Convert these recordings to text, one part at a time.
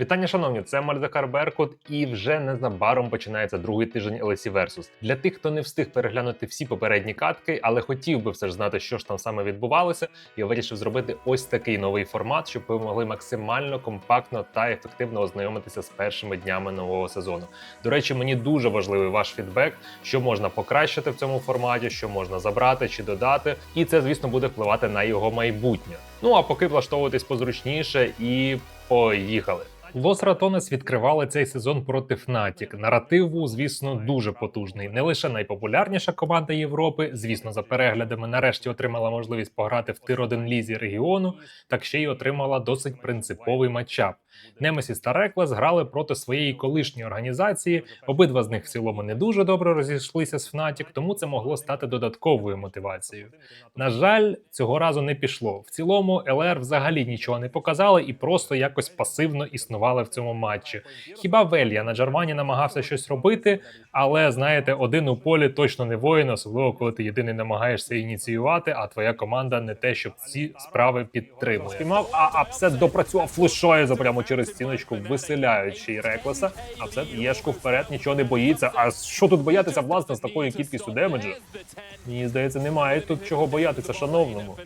Вітання, шановні, це Мальзакар Беркут, і вже незабаром починається другий тиждень LSE Versus. Для тих, хто не встиг переглянути всі попередні катки, але хотів би все ж знати, що ж там саме відбувалося, я вирішив зробити ось такий новий формат, щоб ви могли максимально компактно та ефективно ознайомитися з першими днями нового сезону. До речі, мені дуже важливий ваш фідбек, що можна покращити в цьому форматі, що можна забрати чи додати, і це, звісно, буде впливати на його майбутнє. Ну а поки влаштовуватись позручніше і поїхали. Лос Ратонес відкривали цей сезон проти Fnatic. Наратив був, звісно, дуже потужний. Не лише найпопулярніша команда Європи, звісно, за переглядами нарешті отримала можливість пограти в тир 1 лізі регіону, так ще й отримала досить принциповий матчап. Немесіс та Реклес грали проти своєї колишньої організації. Обидва з них в цілому не дуже добре розійшлися з Fnatic, тому це могло стати додатковою мотивацією. На жаль, цього разу не пішло. В цілому ЛР взагалі нічого не показали і просто якось пасивно існували в цьому матчі. Хіба Велья на Джармані намагався щось робити, але знаєте, один у полі точно не воїн, особливо коли ти єдиний намагаєшся ініціювати, а твоя команда не те, щоб ці справи підтримує. Спіймав, а апсет допрацював флешою за прямо через стіночку, виселяючи Реклеса. Апсет єшку вперед, нічого не боїться. А що тут боятися власне з такою кількістю демеджу? Мені здається, немає тут чого боятися, шановному.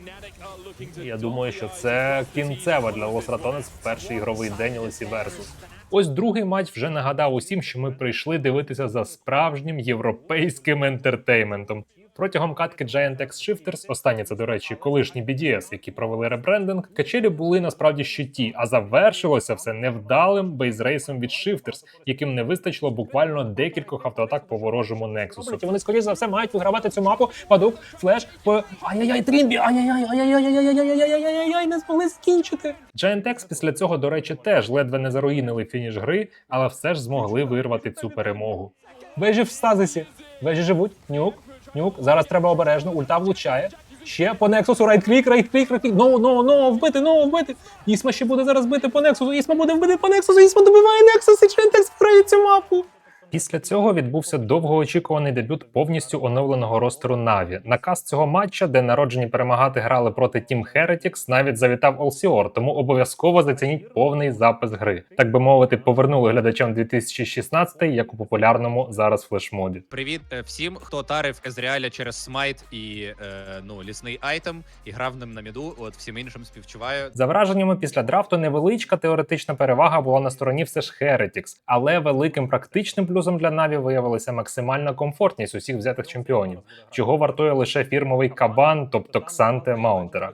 Я думаю, що це кінцева для Лос Ратонес в перший ігровий день Лесі Версус. Ось другий матч вже нагадав усім, що ми прийшли дивитися за справжнім європейським ентертейментом. Протягом катки Giant X Shifters, останні це, до речі, колишні BDS, які провели ребрендинг, качелі були насправді щиті, а завершилося все невдалим бейзрейсом від Shifters, яким не вистачило буквально декількох автоатак по ворожому Нексусу. Вони, скоріш за все, мають вигравати цю мапу. Падук, флеш, по ай-яй-яй, трімбі, ай-яй-яй, ай-яй-яй-яй-яй-яй-яй-яй-яй, не змогли скінчити. Giant X після цього, до речі, теж ледве не заруїнили фініш гри, але все ж змогли вирвати цю перемогу. Вежі в стазисі, вежі живуть, нюк. Нюк, зараз треба обережно, ульта влучає. Ще по Нексусу, райт-клік, райт-клік, райт-клік. Ноу, ноу, ноу, вбити, ноу, вбити. Ісма ще буде зараз бити по Нексусу. Ісма буде вбити по Нексусу, Ісма добиває Нексус, і Чентекс виграє цю мапу. Після цього відбувся довгоочікуваний дебют повністю оновленого ростеру Наві. Наказ цього матча, де народжені перемагати грали проти Team Heretics, навіть завітав Олсіор, тому обов'язково зацініть повний запис гри. Так би мовити, повернули глядачам 2016 як у популярному зараз флешмоді. Привіт е, всім, хто тарив Езріаля через смайт і е, ну лісний айтем і грав ним на міду. От всім іншим співчуваю. За враженнями після драфту невеличка теоретична перевага була на стороні все ж Heretics, але великим практичним плюсом для Наві виявилася максимальна комфортність усіх взятих чемпіонів, чого вартує лише фірмовий кабан, тобто Ксанте Маунтера.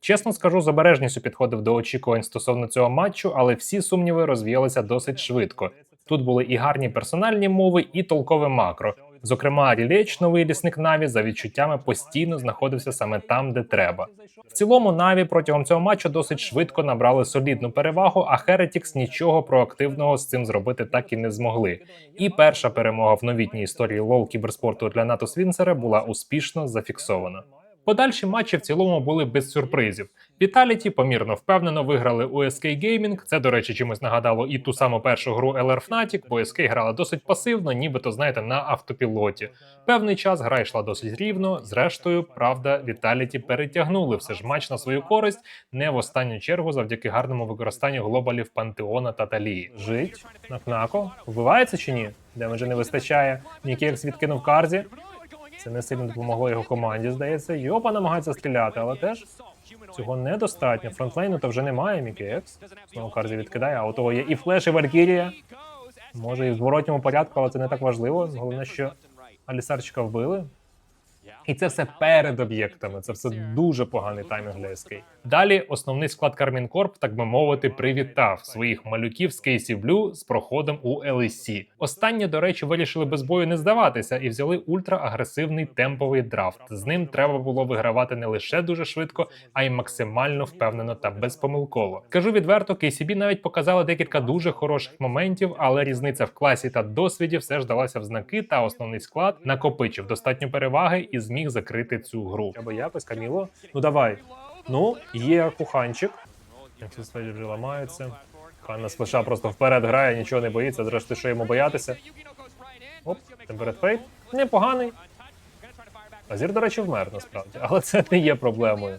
Чесно скажу, з обережністю підходив до очікувань стосовно цього матчу, але всі сумніви розвіялися досить швидко. Тут були і гарні персональні мови, і толкове макро. Зокрема, Рілеч, новий лісник Наві, за відчуттями постійно знаходився саме там, де треба. В цілому Наві протягом цього матчу досить швидко набрали солідну перевагу, а Heretics нічого проактивного з цим зробити так і не змогли. І перша перемога в новітній історії лол кіберспорту для НАТО Свінцера була успішно зафіксована. Подальші матчі в цілому були без сюрпризів. Vitality помірно впевнено виграли у SK Gaming. Це, до речі, чимось нагадало і ту саму першу гру LR Fnatic, бо SK грала досить пасивно, нібито знаєте, на автопілоті. Певний час гра йшла досить рівно. Зрештою, правда, Vitality перетягнули все ж матч на свою користь, не в останню чергу завдяки гарному використанню глобалів Пантеона та Талії. Жить на Кнако. Вбивається чи ні? Демеджа не вистачає. Нікекс відкинув карзі. Це не сильно допомогло його команді, здається. Йопа намагається стріляти, але теж цього недостатньо. Фронтлейну то вже немає. Мікекс. Знову Карзі відкидає, а у того є і флеш, і Валькірія. Може і в зворотньому порядку, але це не так важливо. Головне, що Алісарчика вбили. І це все перед об'єктами. Це все дуже поганий таймінг для SK. Далі основний склад Кармін Корп, так би мовити, привітав своїх малюків з Кейсі Блю з проходом у LEC. Останні, до речі, вирішили без бою не здаватися і взяли ультра-агресивний темповий драфт. З ним треба було вигравати не лише дуже швидко, а й максимально впевнено та безпомилково. Кажу відверто, KCB навіть показали декілька дуже хороших моментів, але різниця в класі та досвіді все ж далася в знаки, та основний склад накопичив достатньо переваги і зміг закрити цю гру. Треба якось Каміло. Ну давай. Ну, є куханчик. Як ці вже ламаються. Ханна Спеша просто вперед грає, нічого не боїться. Зрештою, що йому боятися. Оп, темперед Фейт. Непоганий. Азір, до речі, вмер насправді, але це не є проблемою.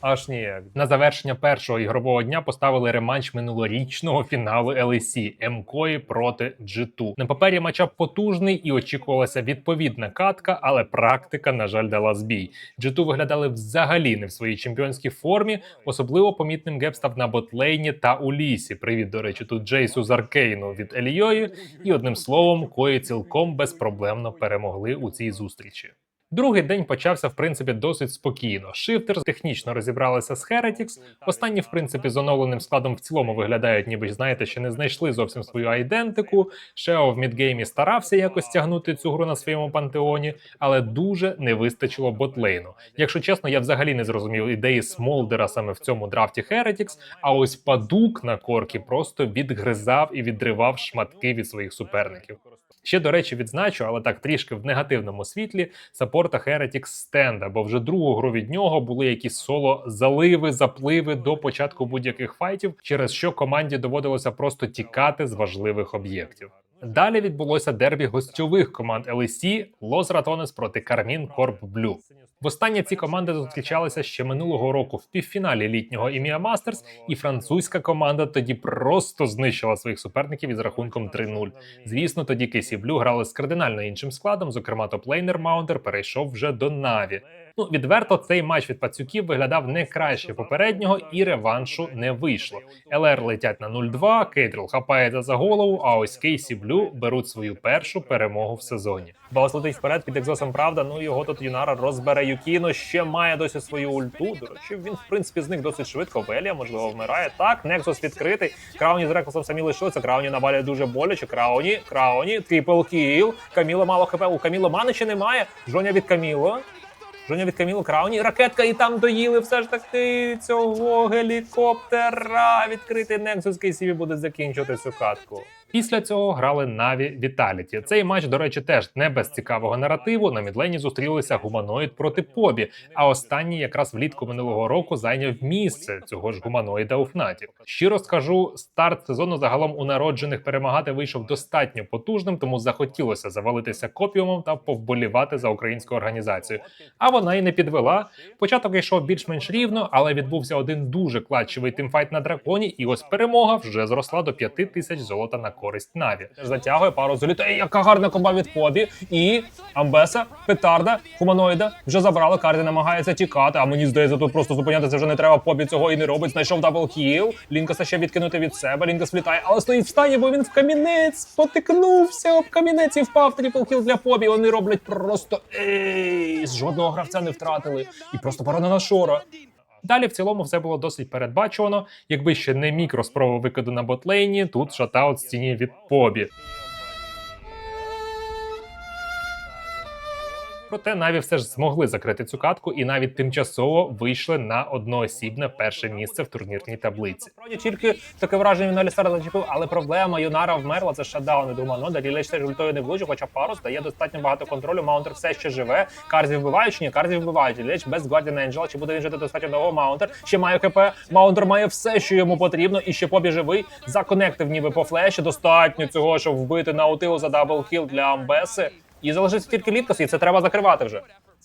Аж ніяк. На завершення першого ігрового дня поставили реманш минулорічного фіналу LEC МКОї проти G2. На папері матчап потужний і очікувалася відповідна катка, але практика, на жаль, дала збій. G2 виглядали взагалі не в своїй чемпіонській формі. Особливо помітним геп став на ботлейні та у лісі. Привіт, до речі, тут Джейсу з Аркейну від Елійої. І одним словом, кої цілком безпроблемно перемогли у цій зустрічі. Другий день почався в принципі досить спокійно. Шифтер технічно розібралися з Heretics. Останні, в принципі, з оновленим складом в цілому виглядають, ніби знаєте, ще не знайшли зовсім свою айдентику. Шео в мідгеймі старався якось тягнути цю гру на своєму пантеоні, але дуже не вистачило ботлейну. Якщо чесно, я взагалі не зрозумів ідеї Смолдера саме в цьому драфті Heretics, а ось падук на коркі просто відгризав і відривав шматки від своїх суперників. Ще до речі, відзначу, але так трішки в негативному світлі саппорта Heretics стенда, бо вже другу гру від нього були якісь соло заливи, запливи до початку будь-яких файтів, через що команді доводилося просто тікати з важливих об'єктів. Далі відбулося дербі гостьових команд LEC Лос Ратонес проти Кармін Корп Блю. Востаннє ці команди зустрічалися ще минулого року в півфіналі літнього ім'я Мастерс, і французька команда тоді просто знищила своїх суперників із рахунком 3-0. Звісно, тоді Кейсі Блю грали з кардинально іншим складом. Зокрема, топлейнер Маунтер перейшов вже до Наві. Ну, відверто, цей матч від пацюків виглядав не краще попереднього, і реваншу не вийшло. ЛР летять на 0-2, Кейтрил хапається за голову, а ось Кейсі Блю беруть свою першу перемогу в сезоні. Баус летить вперед під екзосом, правда. Ну його тут Юнара розбере Юкіно. Ще має досі свою ульту. До речі, він в принципі зник досить швидко. Велія можливо вмирає. Так, Нексус відкритий. Крауні з Реклсом самі лишилися. Крауні навалює дуже боляче. Крауні, Крауні, трипл кіл. Каміла мало хп. У Каміло мани ще немає. Жоня від Каміло. Жоня від Каміло Крауні. Ракетка і там доїли все ж таки цього гелікоптера. Відкритий Nexus KCV буде закінчувати цю катку. Після цього грали Наві Віталіті. Цей матч, до речі, теж не без цікавого наративу. На мідлені зустрілися гуманоїд проти Побі. А останній якраз влітку минулого року зайняв місце цього ж гуманоїда у Фнаті. Щиро скажу, старт сезону загалом у народжених перемагати вийшов достатньо потужним, тому захотілося завалитися копіумом та повболівати за українську організацію. А вона й не підвела. Початок йшов більш-менш рівно, але відбувся один дуже клатчевий тимфайт на драконі, і ось перемога вже зросла до 5 тисяч золота на користь Наві. Затягує пару золіт. Ей, яка гарна комба від Побі. І Амбеса, Петарда, Хуманоїда вже забрали. Карди намагається тікати. А мені здається, тут просто зупинятися вже не треба. Побі цього і не робить. Знайшов дабл хіл. Лінкаса ще відкинути від себе. Лінкас влітає, але стоїть в стані, бо він в камінець потикнувся об камінець і впав. Трипл хіл для Побі. Вони роблять просто ей, жодного гравця не втратили. І просто порада на шора. Далі в цілому все було досить передбачувано. Якби ще не мікро спроба викиду на ботлейні, тут шатаут стіні від побі. Проте Наві все ж змогли закрити цю катку і навіть тимчасово вийшли на одноосібне перше місце в турнірній таблиці. Справді тільки таке враження він Алістара зачепив, але проблема Юнара вмерла. Це шатдаун. Думаю, ну далі лише теж ультою не влучив, хоча парус дає достатньо багато контролю. Маунтер все ще живе. Карзі вбивають чи ні? Карзі вбивають. Ліч без Guardian Angel. Чи буде він жити достатньо довго? Маунтер ще має КП. Маунтер має все, що йому потрібно, і ще побі живий. Законектив ніби по флеші. Достатньо цього, щоб вбити наутилу за даблкіл для Амбеси. І залишиться тільки літкосів. і це треба закривати вже.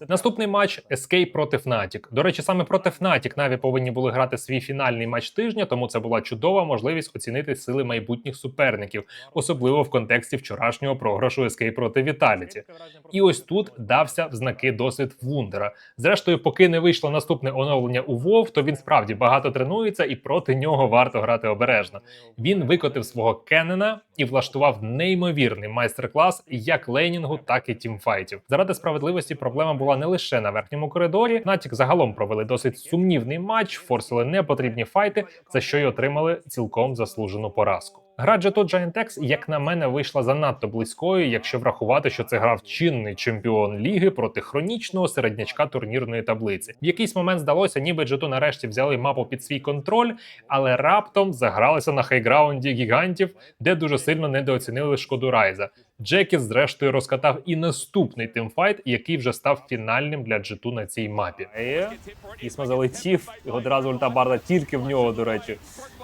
Наступний матч Escape проти Fnatic. До речі, саме проти Fnatic Наві повинні були грати свій фінальний матч тижня, тому це була чудова можливість оцінити сили майбутніх суперників, особливо в контексті вчорашнього програшу Escape проти Vitality. І ось тут дався в знаки досвід Вундера. Зрештою, поки не вийшло наступне оновлення у WoW, то він справді багато тренується, і проти нього варто грати обережно. Він викотив свого Кеннена і влаштував неймовірний майстер-клас як лейнінгу, так і тімфайтів. Заради справедливості проблема була не лише на верхньому коридорі. Натік загалом провели досить сумнівний матч, форсили непотрібні файти, за що й отримали цілком заслужену поразку. Гра G2 Giant як на мене, вийшла занадто близькою, якщо врахувати, що це грав чинний чемпіон ліги проти хронічного середнячка турнірної таблиці. В якийсь момент здалося, ніби G2 нарешті взяли мапу під свій контроль, але раптом загралися на хайграунді гігантів, де дуже сильно недооцінили шкоду Райза. Джекіс, зрештою, розкатав і наступний тимфайт, який вже став фінальним для G2 на цій мапі. Ісма залетів, і одразу ульта Барда тільки в нього, до речі,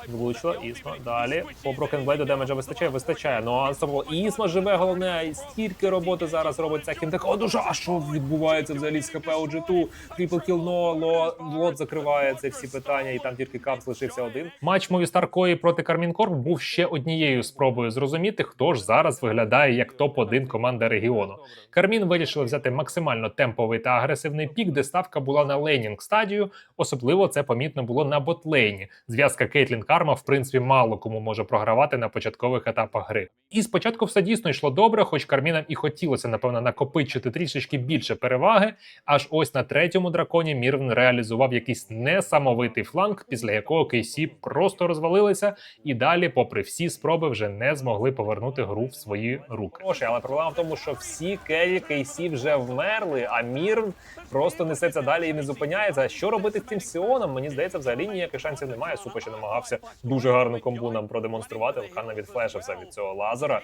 влучила. Ісма далі. По Брокенблейду демеджа вистачає, вистачає. Ну а Ансамбл Ісма живе, головне, і стільки роботи зараз робить ця кінтека. Душа, а що відбувається взагалі з ХП у G2? Трипл кіл, но ло, лот закриває це всі питання, і там тільки капс лишився один. Матч Movistar Кої проти Кармін Корп був ще однією спробою зрозуміти, хто ж зараз виглядає як топ-1 команда регіону. Кармін вирішили взяти максимально темповий та агресивний пік, де ставка була на лейнінг стадію. Особливо це помітно було на ботлейні. Зв'язка Кейтлін Карма, в принципі, мало кому може програвати на початкових етапах гри. І спочатку все дійсно йшло добре, хоч Кармінам і хотілося, напевно, накопичити трішечки більше переваги. Аж ось на третьому драконі Мірвін реалізував якийсь несамовитий фланг, після якого Кейсі просто розвалилися, і далі, попри всі спроби, вже не змогли повернути гру в свої руки. Ось, але проблема в тому, що всі керрі Кейсі вже вмерли, а Мірн просто несеться далі і не зупиняється. А що робити з цим Сіоном? Мені здається, взагалі ніяких шансів немає. Супа ще намагався дуже гарну комбу нам продемонструвати. Лкана відфлешився від цього лазера.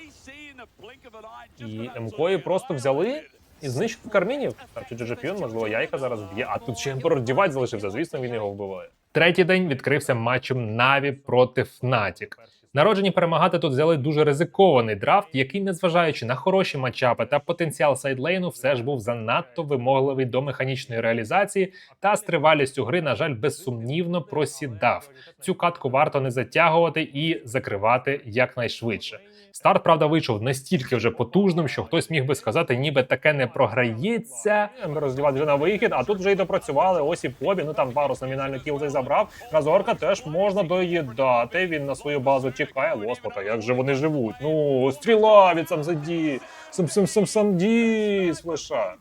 І МКої просто взяли. І знищили кармінів. Там чи Джоджепіон, можливо, яйка зараз б'є. А тут ще Емперор Дівайт залишився. Звісно, він його вбиває. Третій день відкрився матчем Наві проти Fnatic. Народжені перемагати тут взяли дуже ризикований драфт, який, незважаючи на хороші матчапи та потенціал сайдлейну, все ж був занадто вимогливий до механічної реалізації та з тривалістю гри, на жаль, безсумнівно просідав. Цю катку варто не затягувати і закривати якнайшвидше. Старт, правда, вийшов настільки вже потужним, що хтось міг би сказати, ніби таке не програється. Роздівати вже на вихід, а тут вже й допрацювали. Ось і побі. Ну там парус номінально кіл забрав. Разорка теж можна доїдати. Він на свою базу чекає. Господа, як же вони живуть? Ну, стріла від Самзаді, сам сам сам самді слиша.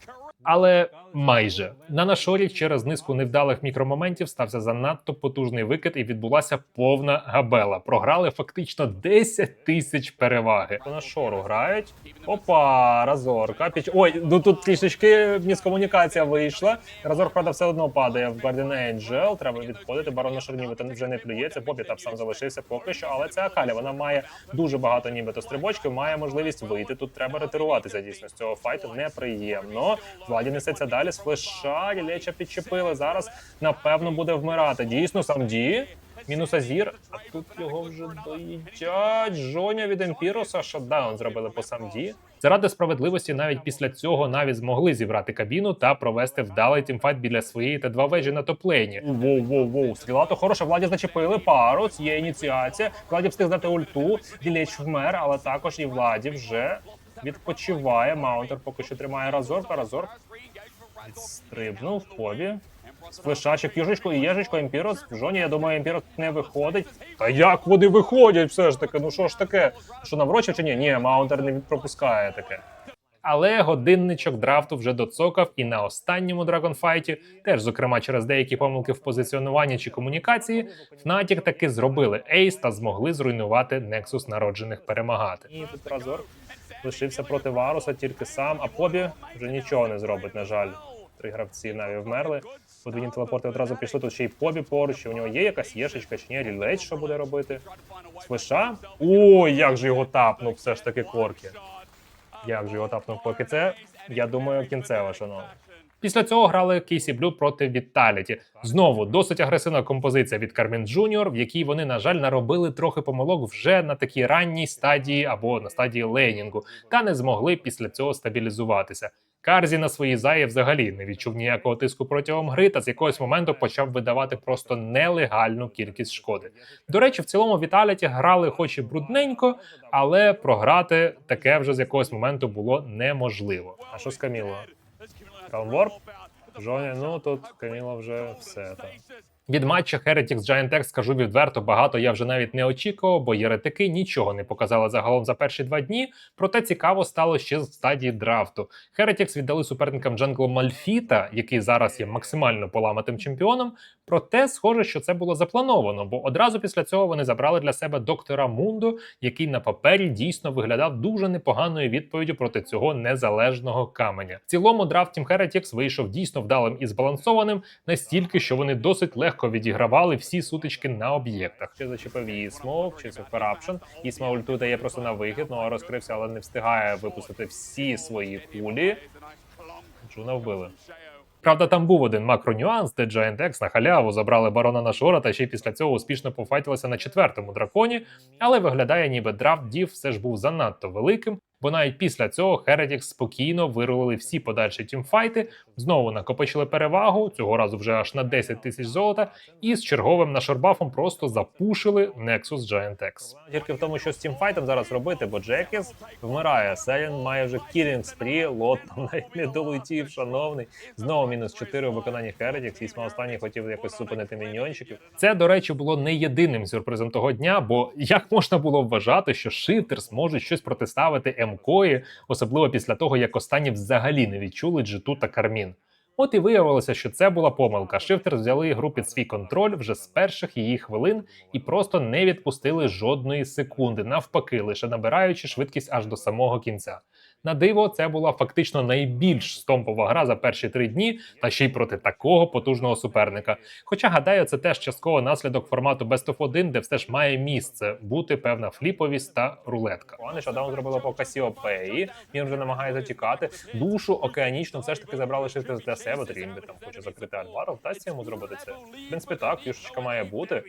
Але майже на нашорі через низку невдалих мікромоментів стався занадто потужний викид, і відбулася повна габела. Програли фактично 10 тисяч переваги. По нашору грають. Опа, разорка. Піч... Ой, ну тут трішечки міскомунікація вийшла. Разор, правда, все одно падає в Guardian Angel. Треба відходити. Барон на шорні вже не плюється. Бобі там сам залишився поки що. Але це Акалі. Вона має дуже багато нібито стрибочків, має можливість вийти. Тут треба ретируватися дійсно з цього файту. Неприємно. Владі несеться далі з флеша, підчепили. Зараз напевно буде вмирати. Дійсно, сам Ді. Мінус Азір, а тут його вже доїдять. Жоня від Емпіроса шатдаун зробили по самді. Заради справедливості, навіть після цього навіть змогли зібрати кабіну та провести вдалий тімфайт біля своєї та два вежі на топлейні. Воу, воу, воу. Стріла то хороша. Владі зачепили парус, є ініціація. Владі встиг дати ульту. Ділеч вмер, але також і Владі вже відпочиває. Маунтер поки що тримає Разор, Разор стрибнув побі. Флешачик, южечко і єжечко, Емпірос. В жоні, я думаю, Емпірос не виходить. Та як вони виходять все ж таки? Ну що ж таке? Що наврочив чи ні? Ні, Маунтер не пропускає таке. Але годинничок драфту вже доцокав, і на останньому драгонфайті, теж зокрема через деякі помилки в позиціонуванні чи комунікації, Fnatic таки зробили ейс та змогли зруйнувати Nexus народжених перемагати. І тут Разор лишився проти Варуса тільки сам, а Побі вже нічого не зробить, на жаль. Три гравці навіть вмерли. Подвійні телепорти одразу пішли. Тут ще й побі поруч. Чи у нього є якась єшечка, чи ні, рілець, що буде робити? Флеша? Ой, як же його тапнув, все ж таки корки. Як же його тапнув поки Це, я думаю, кінцева, шановні. Після цього грали Кейсі Блю проти Віталіті. Знову досить агресивна композиція від Кармін Джуніор, в якій вони, на жаль, наробили трохи помилок вже на такій ранній стадії або на стадії лейнінгу, та не змогли після цього стабілізуватися. Карзі на своїй заї взагалі не відчув ніякого тиску протягом гри та з якогось моменту почав видавати просто нелегальну кількість шкоди. До речі, в цілому Віталіті грали, хоч і брудненько, але програти таке вже з якогось моменту було неможливо. А що з Каміло? Калмворп? Жоня, ну тут Каміла вже все так. Від матча Heretics Giant X, скажу відверто, багато я вже навіть не очікував, бо єретики нічого не показали загалом за перші два дні. Проте цікаво стало ще з стадії драфту. Heretics віддали суперникам Джангло Мальфіта, який зараз є максимально поламатим чемпіоном. Проте, схоже, що це було заплановано, бо одразу після цього вони забрали для себе доктора Мунду, який на папері дійсно виглядав дуже непоганою відповіддю проти цього незалежного каменя. В цілому драфт Team Heretics вийшов дійсно вдалим і збалансованим, настільки, що вони досить легко легко відігравали всі сутички на об'єктах. Чи зачепив її смок, чи це Corruption. Ісма ульту дає просто на вихід, ну а розкрився, але не встигає випустити всі свої кулі. Джуна вбили. Правда, там був один макронюанс, де Giant X на халяву забрали барона на шора та ще після цього успішно пофайтилися на четвертому драконі, але виглядає, ніби драфт дів все ж був занадто великим, бо навіть після цього Heretics спокійно вирулили всі подальші тімфайти, знову накопичили перевагу, цього разу вже аж на 10 тисяч золота, і з черговим нашорбафом просто запушили Nexus Giant X. Тільки в тому, що з тімфайтом зараз робити, бо Джекіс вмирає. Селін має вже кілінг спрі, лот там навіть не долетів, шановний. Знову мінус 4 у виконанні Heretics, Ісма останній хотів якось зупинити міньйончиків. Це, до речі, було не єдиним сюрпризом того дня, бо як можна було вважати, що Шифтерс можуть щось протиставити МКої, особливо після того, як останні взагалі не відчули джиту та кармін. От і виявилося, що це була помилка. Шифтер взяли гру під свій контроль вже з перших її хвилин і просто не відпустили жодної секунди, навпаки, лише набираючи швидкість аж до самого кінця. На диво, це була фактично найбільш стомпова гра за перші три дні, та ще й проти такого потужного суперника. Хоча гадаю, це теж частково наслідок формату Best of 1, де все ж має місце бути певна фліповість та рулетка. Вони шадаун зробили по Касіопеї, він вже намагається тікати. Душу океанічну все ж таки забрали шифти для себе. Трімбі там хоче закрити альвару, вдасться йому зробити це. В принципі, так, юшечка має бути.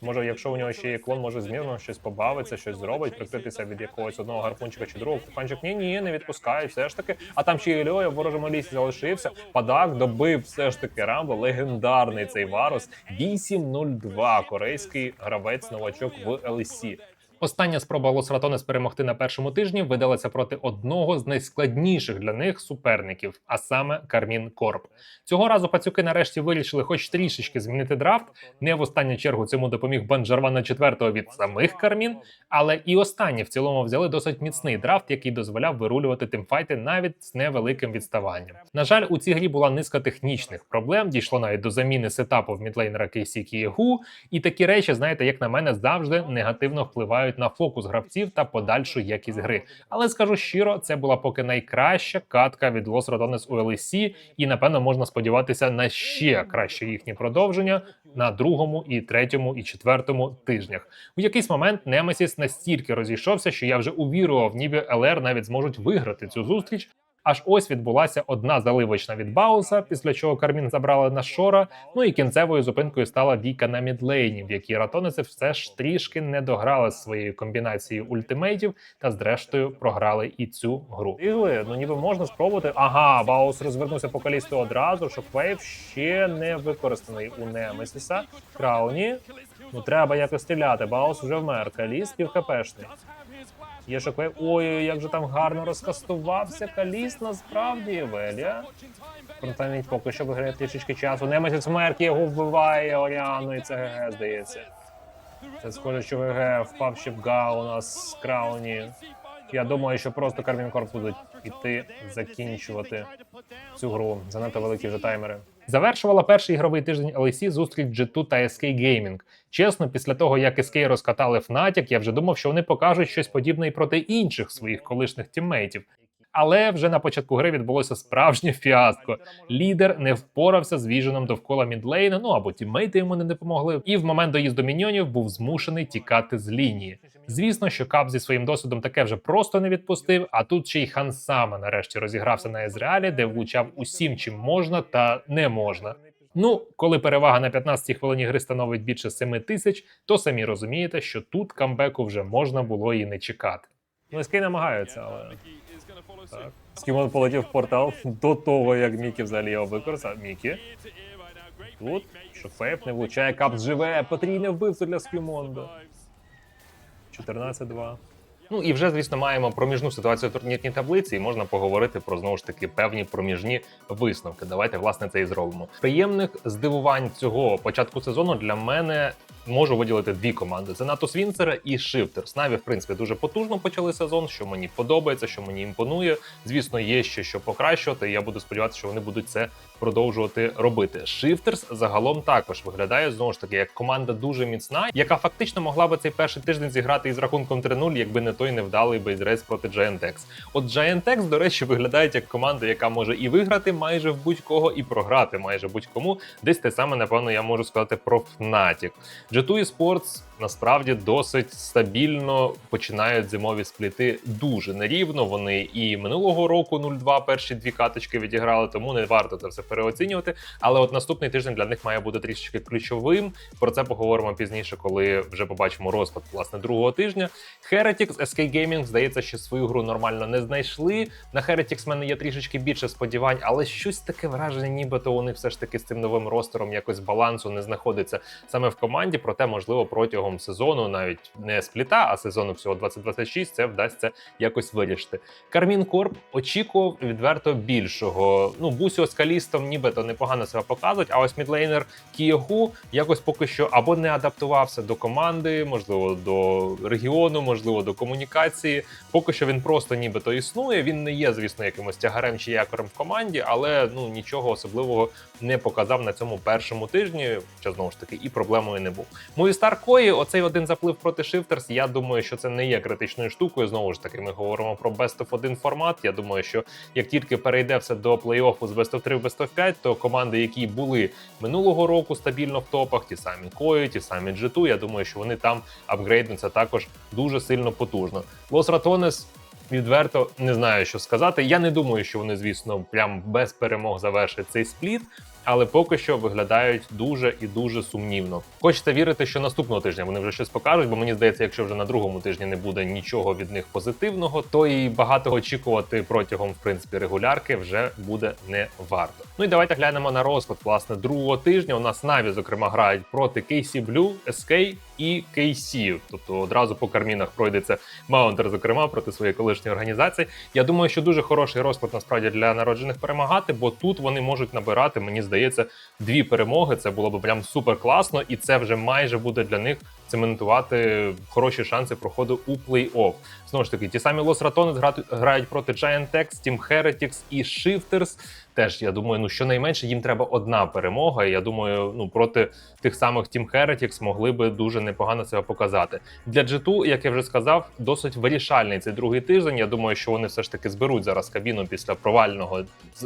Може, якщо у нього ще є клон, може змірно щось побавиться, щось зробить, прикритися від якогось одного гарпунчика чи другого. Купанчик ні, ні, не відпускає, все ж таки. А там ще ільоя Льоя в ворожому лісі залишився. Падак добив все ж таки Рамбо. Легендарний цей варус. 8-0-2. Корейський гравець новачок в LEC. Остання спроба Лос-Ратонес перемогти на першому тижні видалася проти одного з найскладніших для них суперників, а саме Кармін Корп. Цього разу пацюки нарешті вирішили хоч трішечки змінити драфт. Не в останню чергу цьому допоміг Банджарвана четвертого від самих Кармін, але і останні в цілому взяли досить міцний драфт, який дозволяв вирулювати тимфайти навіть з невеликим відставанням. На жаль, у цій грі була низка технічних проблем. Дійшло навіть до заміни сетапу в мідлейнера Кейсі Кієгу, і такі речі, знаєте, як на мене, завжди негативно впливають на фокус гравців та подальшу якість гри. Але скажу щиро, це була поки найкраща катка від Los Родонес у LEC, і напевно можна сподіватися на ще краще їхнє продовження на другому і третьому і четвертому тижнях. У якийсь момент Немесіс настільки розійшовся, що я вже увірував, ніби ЛР навіть зможуть виграти цю зустріч. Аж ось відбулася одна заливочна від Бауса, після чого Кармін забрали на Шора. Ну і кінцевою зупинкою стала Віка на мідлейні, в якій ратониці все ж трішки не дограли своєю комбінацією ультимейтів та зрештою програли і цю гру. Ігли, ну ніби можна спробувати. Ага, Баус розвернувся по калісту одразу. Шоквейв ще не використаний у Немесіса. Крауні. Ну треба якось стріляти. Баус вже вмер. Каліс півхпшний. Є шоквейв. Ой, як же там гарно розкастувався Каліс насправді Велія. Проте поки що виграє трішечки часу. Немесіс смерть його вбиває Оріану, і це ГГ здається. Це схоже, що ГГ впав ще в Га у нас з Крауні. Я думаю, що просто Кармін Корп будуть іти закінчувати цю гру. Занадто великі вже таймери. Завершувала перший ігровий тиждень LEC зустріч G2 та SK Gaming. Чесно, після того як SK розкатали Fnatic, я вже думав, що вони покажуть щось подібне і проти інших своїх колишніх тіммейтів. Але вже на початку гри відбулося справжнє фіаско. Лідер не впорався з віженом довкола мідлейна, ну або тіммейти йому не допомогли. І в момент доїзду міньйонів був змушений тікати з лінії. Звісно, що Кап зі своїм досвідом таке вже просто не відпустив. А тут ще й Хан Сама нарешті розігрався на Езреалі, де влучав усім, чим можна та не можна. Ну, коли перевага на 15-й хвилині гри становить більше 7 тисяч, то самі розумієте, що тут камбеку вже можна було і не чекати. Ну, SK намагаються, але так. Скімон полетів в портал до того, як Мікі взагалі його використав. Мікі. Тут Шофейп не влучає, кап живе, потрійне вбивство для Скімонда. 14-2. Ну і вже, звісно, маємо проміжну ситуацію в турнірній таблиці, і можна поговорити про знову ж таки певні проміжні висновки. Давайте власне це і зробимо. Приємних здивувань цього початку сезону для мене можу виділити дві команди: це НАТО Свінцера і шифтер. Снайві в принципі, дуже потужно почали сезон, що мені подобається, що мені імпонує. Звісно, є ще що покращувати. і Я буду сподіватися, що вони будуть це продовжувати робити. Шифтерс загалом також виглядає знову ж таки як команда дуже міцна, яка фактично могла би цей перший тиждень зіграти із рахунком 3-0, якби не той невдалий бейзрейс проти Giantex. От Giantex, до речі, виглядають як команда, яка може і виграти майже в будь-кого, і програти майже будь-кому. Десь те саме, напевно, я можу сказати про Fnatic. G2 Esports насправді досить стабільно починають зимові спліти дуже нерівно. Вони і минулого року 0-2 перші дві каточки відіграли, тому не варто це все переоцінювати. Але от наступний тиждень для них має бути трішечки ключовим. Про це поговоримо пізніше, коли вже побачимо розклад власне другого тижня. Heretics, SK Gaming, здається, що свою гру нормально не знайшли. На Heretics в мене є трішечки більше сподівань, але щось таке враження, нібито у них все ж таки з цим новим ростером якось балансу не знаходиться саме в команді. Проте, можливо, протягом сезону, навіть не спліта, а сезону всього 2026, це вдасться якось вирішити. Кармін Корп очікував відверто більшого. Ну, Бусіо з Калістом нібито непогано себе показують, а ось мідлейнер Кіягу якось поки що або не адаптувався до команди, можливо, до регіону, можливо, до комунікації. Поки що він просто нібито існує. Він не є, звісно, якимось тягарем чи якорем в команді, але ну нічого особливого не показав на цьому першому тижні. Що знову ж таки і проблемою не був. Movistar Кої, оцей один заплив проти Shifters, Я думаю, що це не є критичною штукою. Знову ж таки, ми говоримо про Best of 1 формат. Я думаю, що як тільки перейде все до плей-оффу з Best of 3 в Best of 5, то команди, які були минулого року стабільно в топах, ті самі Кої, ті самі G2, я думаю, що вони там апгрейднуться також дуже сильно потужно. Лос Ратонес відверто не знаю, що сказати. Я не думаю, що вони, звісно, прям без перемог завершать цей спліт. Але поки що виглядають дуже і дуже сумнівно. Хочеться вірити, що наступного тижня вони вже щось покажуть, бо мені здається, якщо вже на другому тижні не буде нічого від них позитивного, то і багато очікувати протягом в принципі регулярки вже буде не варто. Ну і давайте глянемо на розклад власне другого тижня. У нас Наві, зокрема, грають проти KC Blue, SK і KC. Тобто одразу по кармінах пройдеться Маунтер, зокрема, проти своєї колишньої організації. Я думаю, що дуже хороший розклад насправді для народжених перемагати, бо тут вони можуть набирати, мені здається, дві перемоги. Це було б прям супер класно, і це вже майже буде для них цементувати хороші шанси проходу у плей-офф. Знову ж таки, ті самі Лос Ратонес грають проти Giant Tex, Team Heretics і Shifters. Теж я думаю, ну щонайменше їм треба одна перемога. І я думаю, ну проти тих самих Team Heretics могли би дуже непогано себе показати. Для G2, як я вже сказав, досить вирішальний цей другий тиждень. Я думаю, що вони все ж таки зберуть зараз кабіну після провального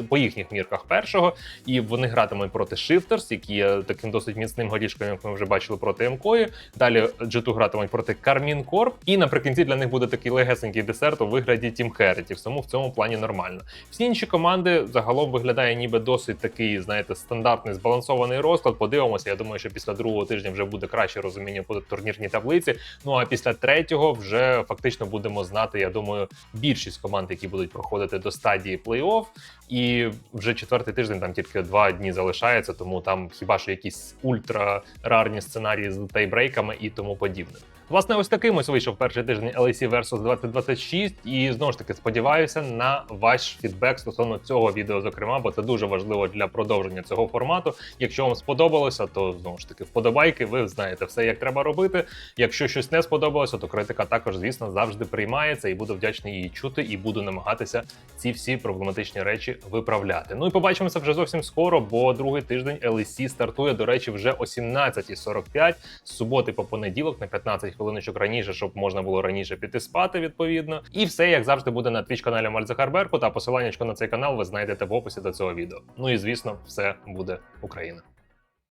по їхніх мірках першого, і вони гратимуть проти Shifters, які є таким досить міцним горішком, як ми вже бачили проти МКОї. Далі G2 гратимуть проти Кармін Корп, і наприкінці для них буде такий легесенький десерт у вигляді Team Heretics, тому в цьому плані нормально. Всі інші команди загалом виглядає ніби досить такий, знаєте, стандартний збалансований розклад. Подивимося. Я думаю, що після другого тижня вже буде краще розуміння по турнірній таблиці. Ну а після третього вже фактично будемо знати. Я думаю, більшість команд, які будуть проходити до стадії плей-офф. І вже четвертий тиждень там тільки два дні залишається, тому там хіба що якісь ультра рарні сценарії з тайбрейками і тому подібне. Власне, ось таким ось вийшов перший тиждень LEC Versus 2026. І знову ж таки сподіваюся на ваш фідбек стосовно цього відео, зокрема, бо це дуже важливо для продовження цього формату. Якщо вам сподобалося, то знову ж таки вподобайки. Ви знаєте все, як треба робити. Якщо щось не сподобалося, то критика також, звісно, завжди приймається і буду вдячний її чути, і буду намагатися ці всі проблематичні речі виправляти. Ну і побачимося вже зовсім скоро, бо другий тиждень LEC стартує, до речі, вже о 17.45 з суботи по понеділок на 15 хвилиночок раніше, щоб можна було раніше піти спати відповідно. І все як завжди буде на твіч каналі Мальзахар Та посилання на цей канал ви знайдете в описі до цього відео. Ну і звісно, все буде Україна.